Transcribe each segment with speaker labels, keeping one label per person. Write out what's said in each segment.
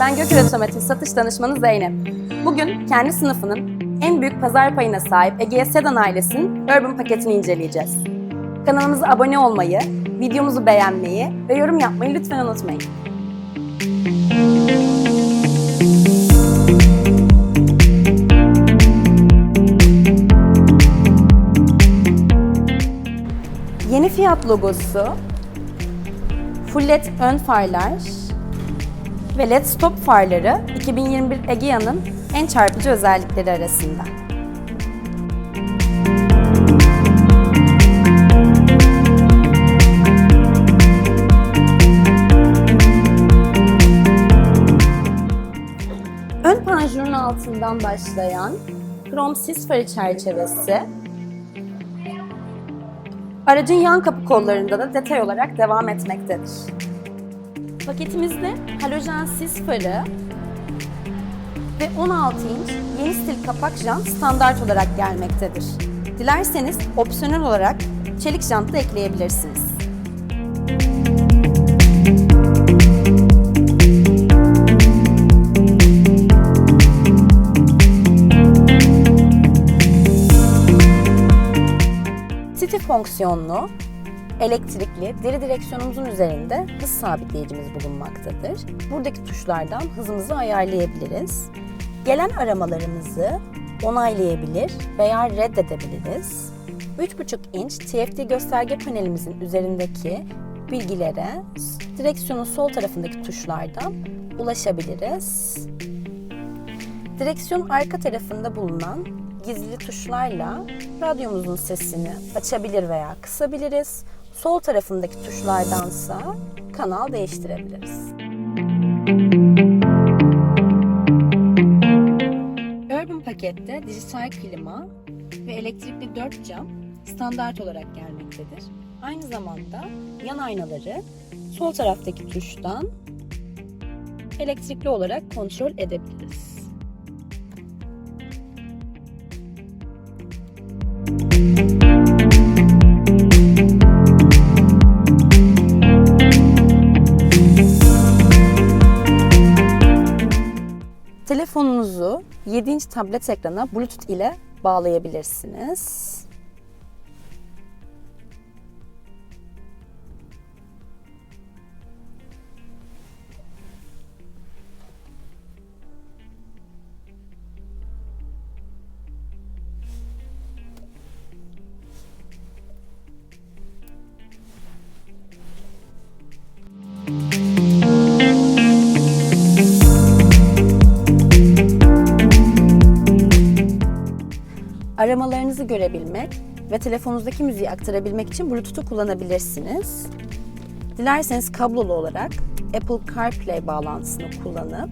Speaker 1: Ben Gökür Otomotiv Satış Danışmanı Zeynep. Bugün kendi sınıfının en büyük pazar payına sahip Egea Sedan ailesinin Urban paketini inceleyeceğiz. Kanalımıza abone olmayı, videomuzu beğenmeyi ve yorum yapmayı lütfen unutmayın. Yeni fiyat logosu, full ön farlar ve led stop farları 2021 Egea'nın en çarpıcı özellikleri arasında. Ön panjurun altından başlayan krom sis farı çerçevesi Aracın yan kapı kollarında da detay olarak devam etmektedir. Paketimizde halojen sis farı ve 16 inç yeni stil kapak jant standart olarak gelmektedir. Dilerseniz opsiyonel olarak çelik jant da ekleyebilirsiniz. City fonksiyonlu, elektrikli deri direksiyonumuzun üzerinde hız sabitleyicimiz bulunmaktadır. Buradaki tuşlardan hızımızı ayarlayabiliriz. Gelen aramalarımızı onaylayabilir veya reddedebiliriz. 3,5 inç TFT gösterge panelimizin üzerindeki bilgilere direksiyonun sol tarafındaki tuşlardan ulaşabiliriz. Direksiyon arka tarafında bulunan gizli tuşlarla radyomuzun sesini açabilir veya kısabiliriz. Sol tarafındaki tuşlardansa kanal değiştirebiliriz. Urban pakette dijital klima ve elektrikli 4 cam standart olarak gelmektedir. Aynı zamanda yan aynaları sol taraftaki tuştan elektrikli olarak kontrol edebiliriz. Telefonunuzu 7 inç tablet ekrana Bluetooth ile bağlayabilirsiniz. Aramalarınızı görebilmek ve telefonunuzdaki müziği aktarabilmek için Bluetooth'u kullanabilirsiniz. Dilerseniz kablolu olarak Apple CarPlay bağlantısını kullanıp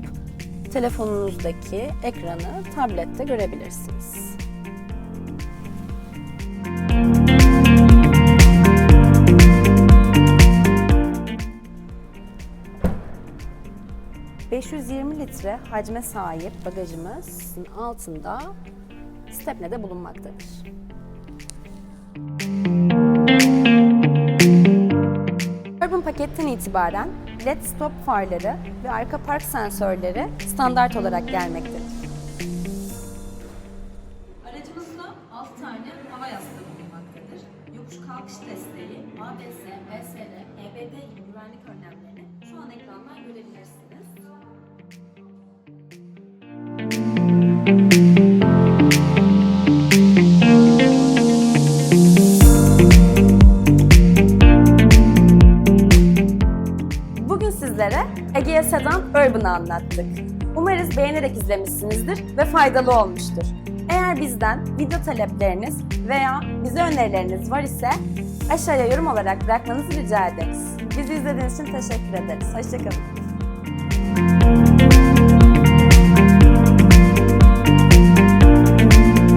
Speaker 1: telefonunuzdaki ekranı tablette görebilirsiniz. ...520 litre hacme sahip bagajımızın altında stepne de bulunmaktadır. Urban paketten itibaren LED stop farları ve arka park sensörleri standart olarak gelmektedir.
Speaker 2: Aracımızda 6 tane hava yastığı bulunmaktadır. Yokuş kalkış desteği, ABS, ESR, EBD gibi güvenlik önlemlerini şu an ekrandan görebilirsiniz.
Speaker 1: Egea Sedan Urban'ı anlattık. Umarız beğenerek izlemişsinizdir ve faydalı olmuştur. Eğer bizden video talepleriniz veya bize önerileriniz var ise aşağıya yorum olarak bırakmanızı rica ederiz. Bizi izlediğiniz için teşekkür ederiz. Hoşçakalın.